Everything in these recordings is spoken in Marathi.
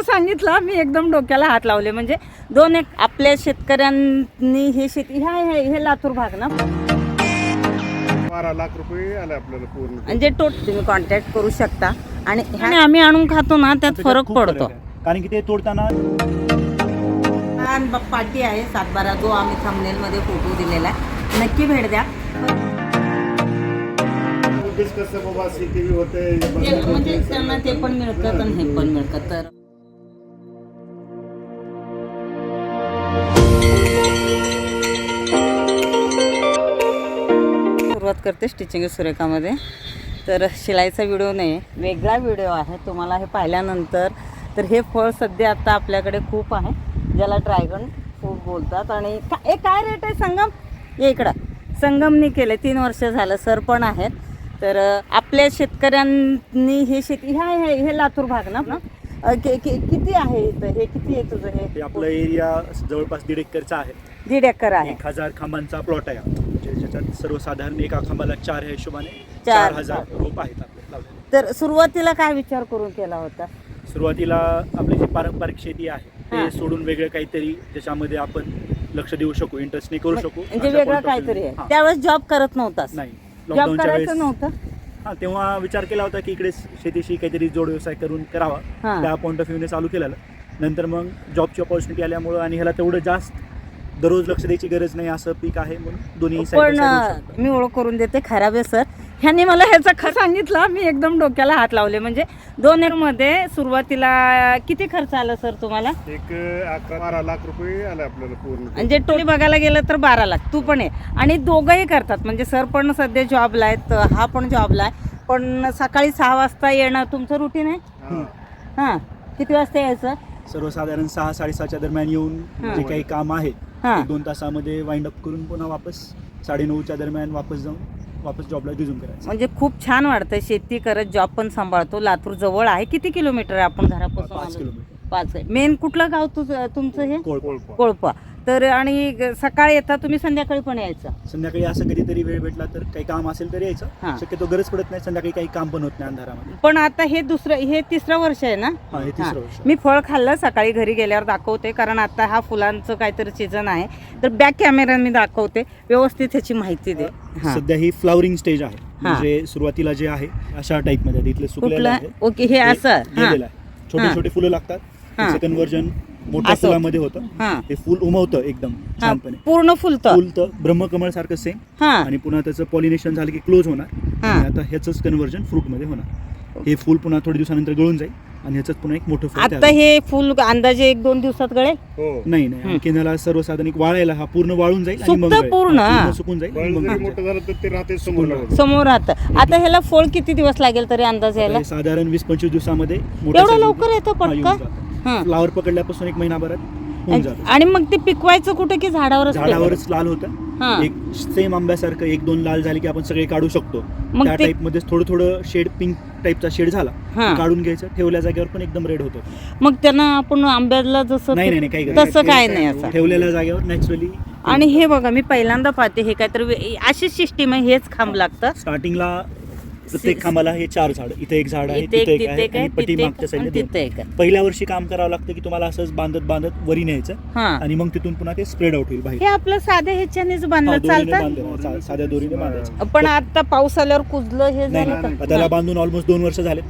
असं सांगितलं मी एकदम डोक्याला हात लावले. म्हणजे दोन एक आपल्या शेतकऱ्यांनी हे शेती ह्या हे हे लातूर भाग ना. बारा लाख रुपये आले आपल्याला पूर्ण. म्हणजे टोट तुम्ही कॉन्टॅक्ट करू शकता. आणि ह्याने आम्ही आणून खातो ना त्यात फरक पडतो. कारण की ते तोडताना छान पाटी आहे सातबारा. जो आम्ही थंबनेलमध्ये फोटो दिलेला आहे. नक्की भेट द्या. कसं बाबा शेती बी होते ते- म्हणजे त्यांना ते पण मिळतं आणि हे पण मिळतं. तर सुरुवात करते स्टिचिंग सुरेखामध्ये तर शिलाईचा व्हिडिओ नाही वेगळा व्हिडिओ आहे. तुम्हाला हे पाहिल्यानंतर तर हे फळ सध्या आता आपल्याकडे खूप आहे ज्याला ड्रॅगन फ्रूट बोलतात. आणि का ए काय रेट आहे संगम? ये इकडं. संगमनी केले तीन वर्ष झालं सर पण आहेत. तर आपल्या शेतकऱ्यांनी हे शेती ह्या हे हे लातूर भाग ना? कि- कि- किती आहे हे किती आहे तुझं? हे आपलं एरिया जवळपास दीड एकरचा आहे. दीड एकर आहे. एक हजार खांबांचा प्लॉट आहे. म्हणजे ज्याच्यात सर्वसाधारण एका खांबाला चार ह्या हिशोबाने चार. हजार रोप आहेत आपले लावलेले तर सुरुवातीला काय विचार करून केला होता सुरुवातीला आपली जी पारंपरिक शेती आहे हा. ते सोडून वेगळं काहीतरी ज्याच्यामध्ये आपण लक्ष देऊ शकू इंटरेस्टने करू शकू म्हणजे अशा वेगळं काहीतरी. आहे. त्यावेळेस जॉब करत नव्हतास नाही जॉब लॉकडाऊनच्या करायचं वेळेस नव्हतं हा तेव्हा विचार केला होता की इकडे शेतीशी काहीतरी जोड व्यवसाय करून करावा हा. त्या पॉईंट ऑफ व्ह्यूने चालू केलेलं नंतर मग जॉबची ऑपॉर्च्युनिटी आल्यामुळं आणि ह्याला तेवढं जास्त दररोज लक्ष द्यायची गरज नाही असं पीक आहे म्हणून दोन्ही side by पण side होऊ अ, शकतं. मी ओळख करून देते खराबे सर ह्यांनी मला ह्याचं खरं सांगितलं मी एकदम डोक्याला हात लावले. म्हणजे दोन मध्ये सुरुवातीला किती खर्च आला सर तुम्हाला? एक अकरा बारा लाख रुपये आले आपल्याला पूर्ण. म्हणजे टोळी बघायला गेलं तर बारा लाख. तू पण आहे आणि दोघंही करतात. म्हणजे सर पण सध्या जॉबला आहेत हा पण जॉबला आहे. पण सकाळी सहा वाजता येणं तुमचं रुटीन आहे? हा. हां. किती वाजता यायचं? सर्वसाधारण सहा साडेसहाच्या दरम्यान येऊन हा. जे काही काम आहे हां. दोन तासामध्ये वाइंड अप करून पुन्हा वापस साडेनऊच्या दरम्यान वापस जाऊन वापस जॉबला रिझ्यूम करायचं. म्हणजे खूप छान वाटतं शेती करत जॉब पण सांभाळतो. लातूर जवळ आहे. किती किलोमीटर आहे आपण घरापासून पाच आलो? किलोमीटर. पाच मेन कुठलं गाव तुझं तुमचं हे? कोळप. कोळपा. तर आणि सकाळी येता तुम्ही संध्याकाळी पण यायचं संध्याकाळी असं कधीतरी वेळ भेटला तर काही काम असेल तर हा. यायचं शक्यतो गरज पडत नाही संध्याकाळी काही काम पण होत नाही अंधारामध्ये पण आता हे दुसरं हे तिसरं वर्ष आहे ना हा हे हा. तिसरं वर्ष मी फळ खाल्लं सकाळी घरी गेल्यावर दाखवते कारण आता हा फुलांचं काहीतरी सीझन आहे तर बॅक कॅमेऱ्याने मी दाखवते व्यवस्थित ह्याची माहिती दे हा. सध्या ही फ्लावरिंग स्टेज आहे म्हणजे सुरुवातीला जे आहे अशा टाईपमध्ये आहे. इथले सुकलेलं कुठलं आहे ओके हे असं हा. आहे हा. छोटे छोटे फुलं लागतात हा. त्याचं कन्वर्जन मोठ्या असं. फुलामध्ये होतं. हा. हे फुल उमवतं एकदम हा छानपणे. पूर्ण फुलतं. फुलतं ब्रह्मकमळ सारखं सेम हा. आणि पुन्हा त्याचं पॉलिनेशन झालं की क्लोज होणार. हा. आणि आता ह्याचंच कन्वर्जन फ्रूटमध्ये होणार. हे फुल पुन्हा थोड्या दिवसानंतर गळून जाईल आणि ह्याचंच पुन्हा एक मोठं फळ आता तयार हे फुल अंदाजे एक दोन दिवसात गळेल? हो. होईल. नाही. नाही हम्म. आणखी ह्याला सर्वसाधारण एक वाळायला हा पूर्ण वाळून जाईल आणि मग सुकतं गळेल. पूर्ण, हा, हा. सुकून जाईल आणि बळ मग जरी गळेल. मोठं झालं तर ते राहते समोर राहतं. आता ह्याला फळ किती दिवस लागेल तरी अंदाज यायला? हे साधारण वीस पंचवीस दिवसामध्ये एवढं लवकर येतं पटकन? हा. फ्लावर पकडल्यापासून एक महिनाभरात होऊन जातं आणि मग ते पिकवायचं कुठे की झाडावरच झाडावरच लाल हा. होतं एक सेम आंब्यासारखं एक दोन लाल झाले की आपण सगळे काढू शकतो मग त्या ते- टाईपमध्ये थोडं थोडं शेड पिंक टाईपचा शेड झाला हा. काढून घ्यायचं ठेवल्या जागेवर पण एकदम रेड होतं मग त्यांना आपण आंब्याला जसं नाही नाही नाही, काही गरज तसं. काय नाही असं ठेवलेल्या जागेवर नॅचरली आणि हे बघा मी पहिल्यांदा पाहते हे काहीतरी वे- अशीच सिस्टीम आहे हेच खांब लागतं स्टार्टिंगला प्रत्येक खांबाला हे चार झाड इथे एक झाड आहे तिथे एक आहे आणि पटी मागच्या साईडला. पहिल्या वर्षी काम करावं लागतं की तुम्हाला असंच बांधत बांधत वरी न्यायचं हा आणि मग तिथून पुन्हा ते स्प्रेड आउट होईल बाहेर हे आपलं साध्या ह्याच्यानेच बांधलं चालतं साध्या दोरीने बांधायचं पण आता पाऊस आल्यावर कुजलं हे झालं? त्याला बांधून ऑलमोस्ट दोन वर्ष झाले.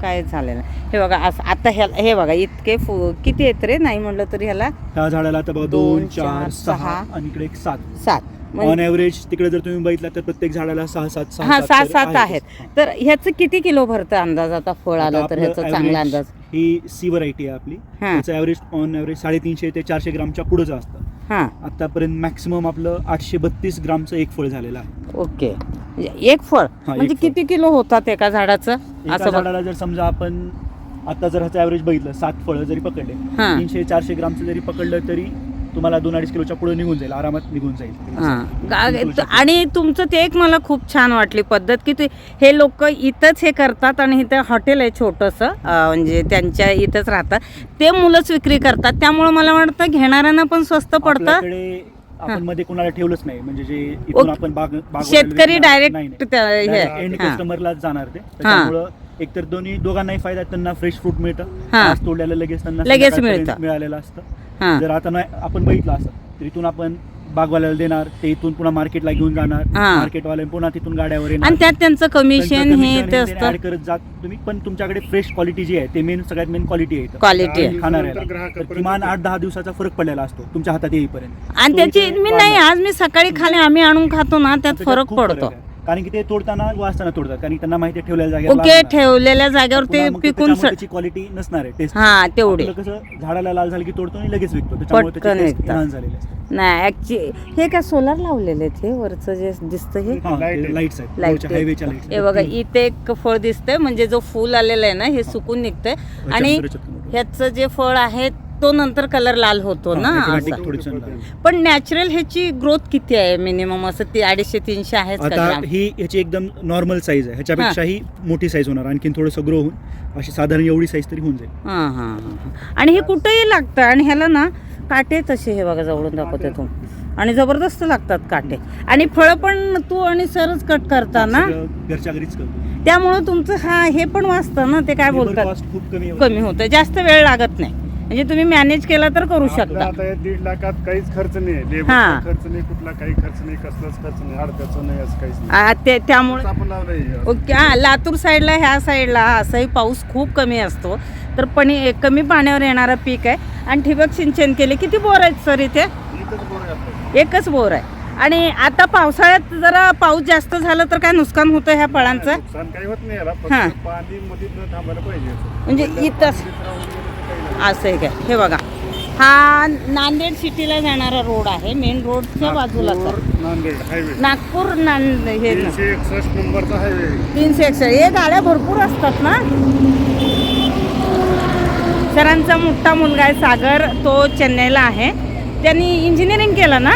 काय झालेलं. हे बघा आता हे बघा इतके किती येत रे नाही म्हणलं तरी ह्याला ह्या झाडाला आता बघा दोन, चार. सहा आणि इकडे एक सात सात ऑन म्हणजे- ॲव्हरेज तिकडे जर तुम्ही बघितलं तर प्रत्येक झाडाला सहा सात हा सहा सात आहेत. तर ह्याचं किती किलो भरतं अंदाज आता फळ आलं तर ह्याचा चांगला अंदाज ही सी व्हरायटी आहे आपली. त्याचं ॲव्हरेज ऑन ॲव्हरेज साडेतीनशे ते चारशे ग्रामच्या पुढेच असतं आतापर्यंत मॅक्सिमम आपलं आठशे बत्तीस ग्रामचं एक फळ झालेलं आहे ओके म्हणजे एक फळ म्हणजे. किती किलो होतात एका झाडाचं असं. झाडाला जर समजा आपण आता जर ह्याचं ॲव्हरेज बघितलं सात फळं जरी पकडले. तीनशे चारशे ग्रामचं जरी पकडलं तरी तुम्हाला दोन अडीच किलोच्या पुढे निघून जाईल आरामात निघून जाईल हा. गा-. आणि तुमचं ते एक मला खूप छान वाटली पद्धत की ते हे लोक इथंच हे करतात आणि इथं हॉटेल आहे छोटंसं अं, म्हणजे त्यांच्या इथंच राहतात ते मुलंच विक्री करतात त्यामुळे मला वाटतं घेणाऱ्यांना पण स्वस्त पडतं आपल्याकडे आपण मध्ये कोणाला ठेवलंच नाही म्हणजे जे इथून ओके. आपण बाग शेतकरी डायरेक्ट एंड हे हा. कस्टमरला जाणार ते त्याच्यामुळं एकतर दोन्ही दोघांनाही फायदा आहे. त्यांना फ्रेश फ्रूट मिळतं हा. आज तोडलेलं लगेच त्यांना लगेच संध्याकाळपर्यंत मिळतं. मिळालेलं असतं हां जर आता नाही आपण बघितलं असं तर इथून आपण बागवाल्याला देणार ते इथून पुन्हा मार्केटला घेऊन जाणार हा. मार्केटवाले पुन्हा तिथून गाड्यावर येणार आणि त्यात त्यांचं कमिशन हे ते ऍड असतं करत जात तुम्ही पण तुमच्याकडे फ्रेश क्वालिटी जी आहे ते मेन सगळ्यात मेन क्वालिटी आहे इथं. क्वालिटी आहे खाणाऱ्याला तर ग्राहकापर्यंत किमान आठ दहा दिवसाचा फरक पडलेला असतो तुमच्या हातात येईपर्यंत आणि त्याची मी. नाही आज मी सकाळी खाली आम्ही आणून खातो ना त्यात त्याच्यात फरक खूप पडतो आहे. कारण की ते तोडताना वाचताना तोडतात. कारण की त्यांना माहिती आहे ठेवलेल्या जागेवर ओके लागणार. ठेवलेल्या जागेवर ते पुन्हा मग पिकून त्याच्यामुळे स- त्याची क्वालिटी नसणार आहे. टेस्ट हा तेवढे. कसं झाडाला लाल झालं की तोडतो आणि लगेच विकतो. त्याच्यामुळे पटकन त्याची taste विकतात. enhance झालेली असते नाही ऍक्च्युली हे काय सोलार लावलेले हे? वरचं जे दिसतं हे? हा, Light ते आहे. लाईट्स आहेत. लाइट रोडच्या हे बघा इथे एक फळ दिसतंय म्हणजे जो फुल आलेलं आहे ना हे सुकून निघतंय. आणि ह्याचं जे फळ आहे तो नंतर कलर लाल होतो ना असा. पण नॅचरल ह्याची ग्रोथ किती आहे मिनिमम असं ती अडीचशे तीनशे आहे आता ही ह्याची एकदम नॉर्मल साईज आहे. ह्याच्यापेक्षाही मोठी साईज होणार. आणखीन थोडंसं ग्रो होऊन अशी साधारण एवढी साईज तरी होऊन जाईल. हां हां हां. आणि हे कुठेही लागतं. आणि ह्याला ना काटे तसे हे बघा जवळून दाखवते तू आणि जबरदस्त लागतात काटे. आणि फळं पण तू आणि सरच कट करता ना सगळं घरच्या घरीच करतो. त्यामुळं तुमचं हा हे पण वाचतं ना ते काय बोलतात? खूप कमी आहे. कमी होतं. जास्त वेळ लागत नाही. म्हणजे तुम्ही मॅनेज केला तर करू शकता. आता दीड लाखात काहीच खर्च नाही. हा. लेबरचा खर्च नाही कुठला काही खर्च नाही कसलाच खर्च नाही हडकाचं नाही असं काहीच नाही. आ, ते त्यामुळे आपण लावलंय ओके हा लातूर साईडला ह्या साईडला असंही पाऊस खूप कमी असतो. तर पण कमी पाण्यावर येणारं पीक आहे. आणि ठिबक सिंचन केले किती बोर आहेत सर इथे? इथंच बरं. एकच बोर आहे. आणि आता पावसाळ्यात जरा पाऊस जास्त झालं तर काय नुकसान होतं ह्या फळांचं? नुकसान काही होत नाही याला. हा. फक्त पाणी मध्ये न थांबायला पाहिजे. म्हणजे इथंच असं आहे काय. हे बघा. हा नांदेड सिटीला जाणारा रोड आहे. मेन रोडच्या बाजूला नांदेड हायवे नागपूर नांद हे ना. तीनशे एकसष्ट नंबरचा हायवे तीनशे एकशे हे गाड्या भरपूर असतात ना. सरांचा मोठा मुलगा आहे सागर. तो चेन्नईला आहे. त्यांनी इंजिनिअरिंग केलं ना?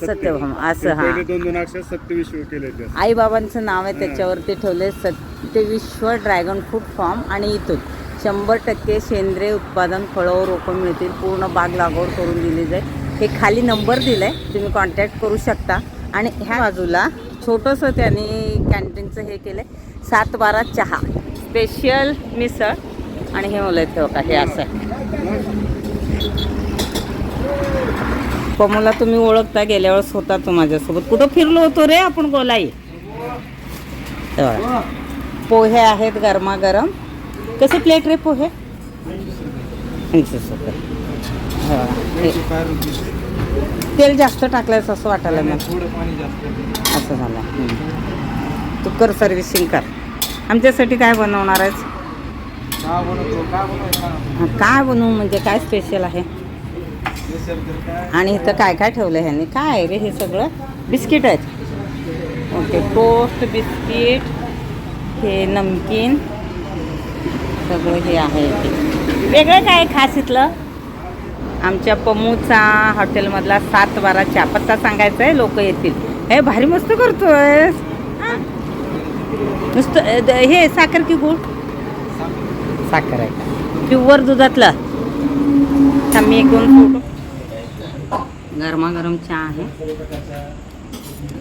सत्यभामा असं हा. पहिले दोन दोन अक्षर सत्यविश्व केले ते आईबाबांचं नाव आहे त्याच्यावरती ठेवले सत्यविश्व ड्रॅगन फ्रूट फार्म आणि इथून. शंभर टक्के सेंद्रिय उत्पादन फळं रोपं मिळतील. पूर्ण बाग लागवड करून दिली जाईल. हे खाली नंबर दिलं आहे तुम्ही कॉन्टॅक्ट करू शकता. आणि ह्या बाजूला छोटंसं त्यांनी कॅन्टीनचं हे केलं आहे सात बारा चहा. स्पेशल मिसळ. आणि हे मुलं आहेत का हे असं. पमोला तुम्ही ओळखता गेल्या वेळेस होता तो माझ्यासोबत. कुठं फिरलो होतो रे आपण गोलाई? हे. पोहे आहेत गरमागरम. कसे प्लेट रे पोहे? पंचवीस रुपये. हे. बघा. तेल जास्त टाकलंयस असं वाटायला मला असं झालं. तू कर सर्व्हिसिंग कर. आमच्यासाठी काय बनवणार आहेस? हा, काय बनवू म्हणजे काय स्पेशल आहे? आणि इथं काय काय ठेवलं ह्यांनी? काय आहे रे हे सगळं? बिस्किट आहेत. ओके टोस्ट बिस्किट हे नमकीन सगळं हे आहे इथे. वेगळं काय खास इथलं? आमच्या पमूचा हॉटेलमधला सात बारा चहा पत्ता सांगायचा आहे लोक येतील. हे भारी मस्त करतोय हा. नुसतं हे साखर की गुळ? साखर आहे. का प्युअर दुधातलं. थांब मी एक दोन फोटो. गरमागरम चहा आहे.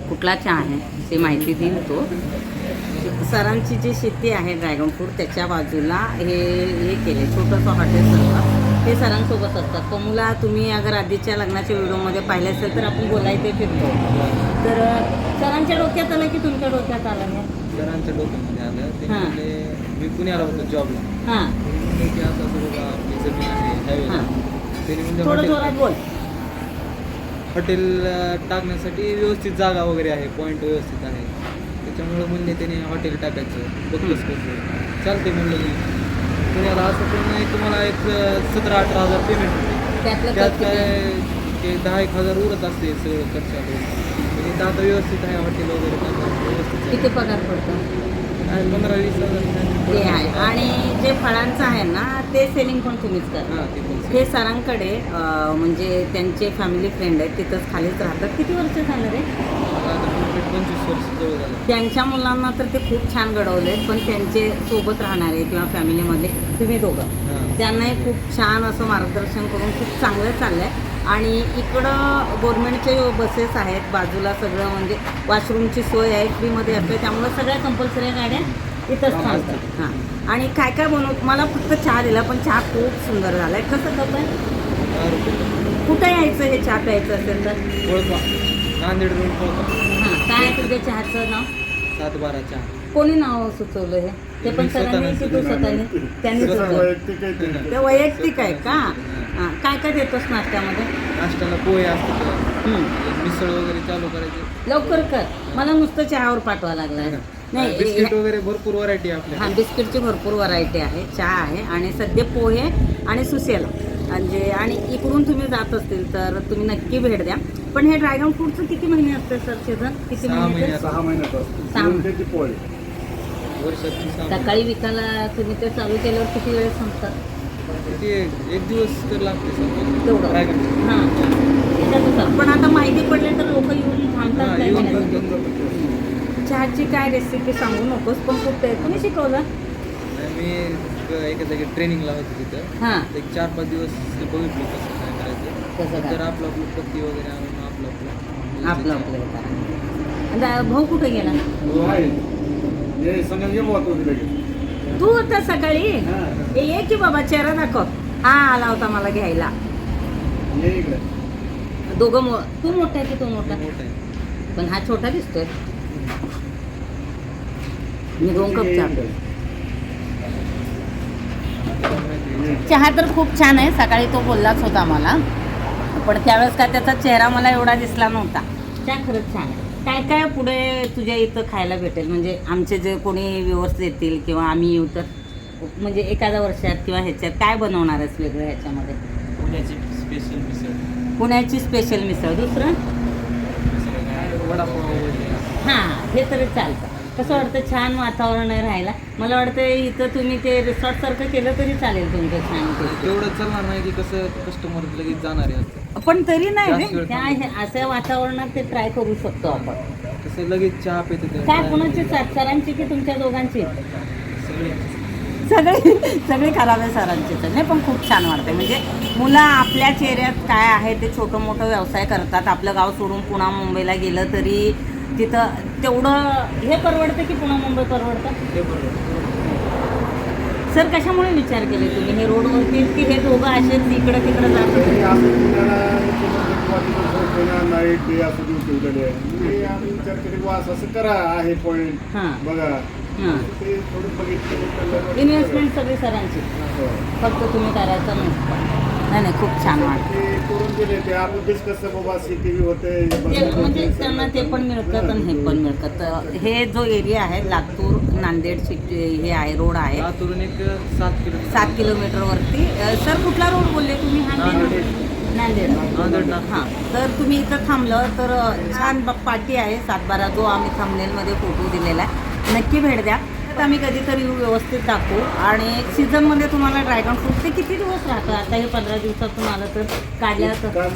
कुठला चहा आहे ते माहिती देईल तो. सरांची जी शेती आहे ड्रॅगन फ्रूट त्याच्या बाजूला हे हे केले छोटंसं हॉटेल सर्व हे सरांसोबत असतात. कमूला तुम्ही अगर आधीच्या लग्नाच्या व्हिडिओमध्ये पाहिलं असेल तर आपण बोलायचे फिरतो. तर सरांच्या डोक्यात आलं की तुमच्या डोक्यात आलं सरांच्या डोक्यामध्ये आलं. ते हां. मी पुण्याला होतो जॉबला हां. असं आपली जमीन आहे त्यांनी म्हणजे थोडं हॉटेल टाकण्यासाठी व्यवस्थित जागा वगैरे आहे पॉईंट व्यवस्थित आहे. त्याच्यामुळं म्हणले त्याने हॉटेल टाकायचं. बघतोस कसं चालते म्हणलं मी. पुण्याला असं पण नाही तुम्हाला एक सतरा अठरा हजार पेमेंट होते. त्यात? काय ते दहा एक हजार उरत असते सगळं खर्च म्हणजे आता व्यवस्थित आहे हॉटेल वगैरे व्यवस्थित. किती पगार पडतो? पंधरा वीस हजार आणि फळांचं आहे ना ते सेलिंग पण तुम्हीच करता हां सरांकडे म्हणजे त्यांचे फॅमिली फ्रेंड आहेत तिथंच खालीच राहतात. किती वर्ष झालं रे? त्यांच्या मुलांना तर ते खूप छान घडवले पण त्यांचे सोबत राहणारे किंवा फॅमिलीमधले तुम्ही दोघं. त्यांनाही खूप छान असं मार्गदर्शन करून खूप चांगलं चाललं आहे आणि इकडं गव्हर्नमेंटचे बसेस आहेत बाजूला सगळं म्हणजे वॉशरूमची सोय आहे फ्रीमध्ये असते त्यामुळे सगळ्या कंपल्सरी गाड्या. इथंच थांबतं हां. आणि काय काय बनव? मला फक्त चहा दिला पण चहा खूप सुंदर झाला आहे कसं आहे रुपये. कुठं यायचं हे चहा प्यायचं असेल तर? नांदेड हां. काय आहे तुझ्या चहाचं नाव? सात बारा चहा. कोणी नाव सुचवलं हे? ते पण सरांनी की तू स्वतःनी? त्यांनी सुचवलं. आहे ते. ते वैयक्तिक आहे का? हां. काय काय देतोस नाश्त्यामध्ये? नाश्त्याला पोहे असतात. मिसळ वगैरे चालू करायचे. लवकर कर. मला नुसतं चहावर पाठवा लागला नाही बिस्किट वगैरे भरपूर व्हरायटी आपल्या हा बिस्किटची भरपूर व्हरायटी आहे चहा आहे आणि सध्या पोहे आणि सुसेला. म्हणजे आणि इकडून तुम्ही जात असतील तर तुम्ही नक्की भेट द्या. पण हे ड्रॅगन फ्रूटचं किती महिने असते सर सीझन किती सहा महिने महिने. सहा पोळी सकाळी विकायला तुम्ही ते चालू केल्यावर किती वेळ संपतात? ते एक दिवस तर लागते सर. हां. पण आता माहिती पडले तर लोक येऊन थांबतात हा, काय येऊन? थांबतात. चहाची काय रेसिपी सांगू नकोस पण खूप ते तुम्ही शिकवलं? मी एका जागी ट्रेनिंगला होतो तिथं. हां. एक चार पाच दिवस ते बघितलं कसं काय करायचं. काय तर आपलं आपलं पत्ती वगैरे आणून आपलं आपलं आपलं आपलं हे करा. आणि दा- भाऊ कुठे गेला? तू होता सकाळी? हा. ए, ये की बाबा चेहरा दाखव. हा आला होता मला घ्यायला. दोघं मो तू मोठा आहे की तो मोठा? मोठं आहे. पण हा छोटा दिसतोय. मी दोन कप चहा. चहा तर खूप छान आहे. सकाळी तो बोललाच होता मला पण त्यावेळेस काय त्याचा चेहरा मला एवढा दिसला नव्हता. चहा खरंच छान आहे. काय काय पुढे तुझ्या इथं खायला भेटेल? म्हणजे आमचे जे कोणी व्यवस्थित येतील किंवा आम्ही येऊ तर? म्हणजे एखाद्या वर्षात किंवा ह्याच्यात काय बनवणार आहेस वेगळं ह्याच्यामध्ये? पुण्याची स्पेशल मिसळ. पुण्याची स्पेशल मिसळ. दुसरं? हां हे तरी चालतं. कसं वाटतं छान वातावरण आहे राहायला? मला वाटतं इथं तुम्ही ते रिसॉर्ट सारखं केलं तरी चालेल तुमचं छान ते. तेवढं चालणार नाही की कसं कस्टमर लगेच जाणार आहे. पण तरी नाही रे. त्या हे- अशा वातावरणात ते ट्राय करू शकतो आपण. कसं लगेच चहा पिते काय कोणाची सात सरांची की तुमच्या दोघांची? सगळे. सगळे सगळे खराब आहे सरांची तर. नाही पण खूप छान वाटते म्हणजे मुलं आपल्या चेहऱ्यात काय आहे ते छोटं मोठं व्यवसाय करतात. आपलं गाव सोडून पुणा मुंबईला गेलं तरी तिथं तेवढं हे परवडतं की पुणा मुंबई परवडतं? सर कशामुळे विचार केले तुम्ही? हे रोडवरती की हे दोघं असेच इकडं तिकडं जातात हे असं असं असं असं करा आहे पॉईंट हां. बघा. इन्व्हेस्टमेंट सगळी सरांची. हो. फक्त तुम्ही करायचं नाही. नाही खूप छान वाटतं म्हणजे त्यांना ते पण मिळतं आणि हे पण मिळतं. तर हे जो एरिया आहे लातूर नांदेड सिटी हे आहे रोड आहे. लातूरून एक सात किलो सात किलोमीटरवरती सर कुठला रोड बोलले तुम्ही? हा नांदेड. हां. तर तुम्ही इथं थांबलं तर छान ब- पार्टी आहे सातबारा. जो आम्ही थंबनेलमध्ये फोटो दिलेला आहे. नक्की भेट द्या. तर आम्ही कधीतरी येऊ व्यवस्थित दाखवू आणि सीझनमध्ये तुम्हाला ड्रॅगन फ्रूट ते किती दिवस राहतं? आता हे पंधरा दिवसातून आलं तर काढल्या तर आठ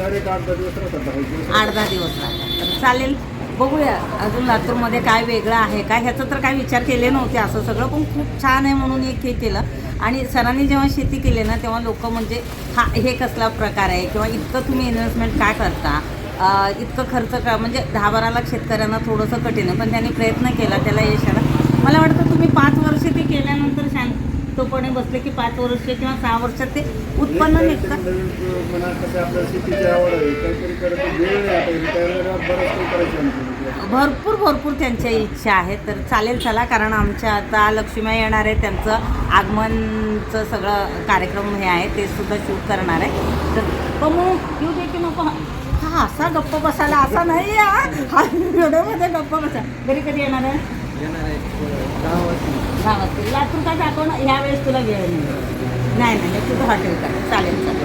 दहा दिवस राहतात तर चालेल बघूया अजून लातूरमध्ये काय वेगळं आहे का ह्याचं तर काय विचार केले नव्हते असं सगळं पण खूप छान आहे म्हणून एक हे केलं. आणि सरांनी जेव्हा शेती केली ना तेव्हा लोक म्हणजे हा हे कसला प्रकार आहे? किंवा इतकं तुम्ही इन्व्हेस्टमेंट काय करता? इतकं खर्च का म्हणजे दहा बारा लाख शेतकऱ्यांना थोडंसं कठीण आहे पण त्यांनी प्रयत्न केला त्याला यश आलं. मला वाटतं तुम्ही पाच वर्ष ते केल्यानंतर शांतपणे बसले की पाच वर्ष किंवा सहा वर्षात ते उत्पन्न काहीतरी निघतं. नवीन म्हणा कसं आपल्या शेतीची आवड आहे. काहीतरी करत वेळ नाही आता रिटायर बरंच काही करायचं आमचं भरपूर भरपूर त्यांच्या इच्छा आहेत तर चालेल चला कारण आमच्या आता लक्ष्मीबाई येणार आहे त्यांचं आगमनचं सगळं कार्यक्रम हे आहे ते सुद्धा शूट करणार आहे. तर पमू येऊ दे की नको. हा असा गप्प बसायला असा नाही हा. व्हिडिओमध्ये गप्प बसा. घरी कधी येणार आहे? लातूर का दाखव ना ह्यावेळेस तुला वेळ नाही. नाही नाही तुझं हॉटेल चालेल चालेल.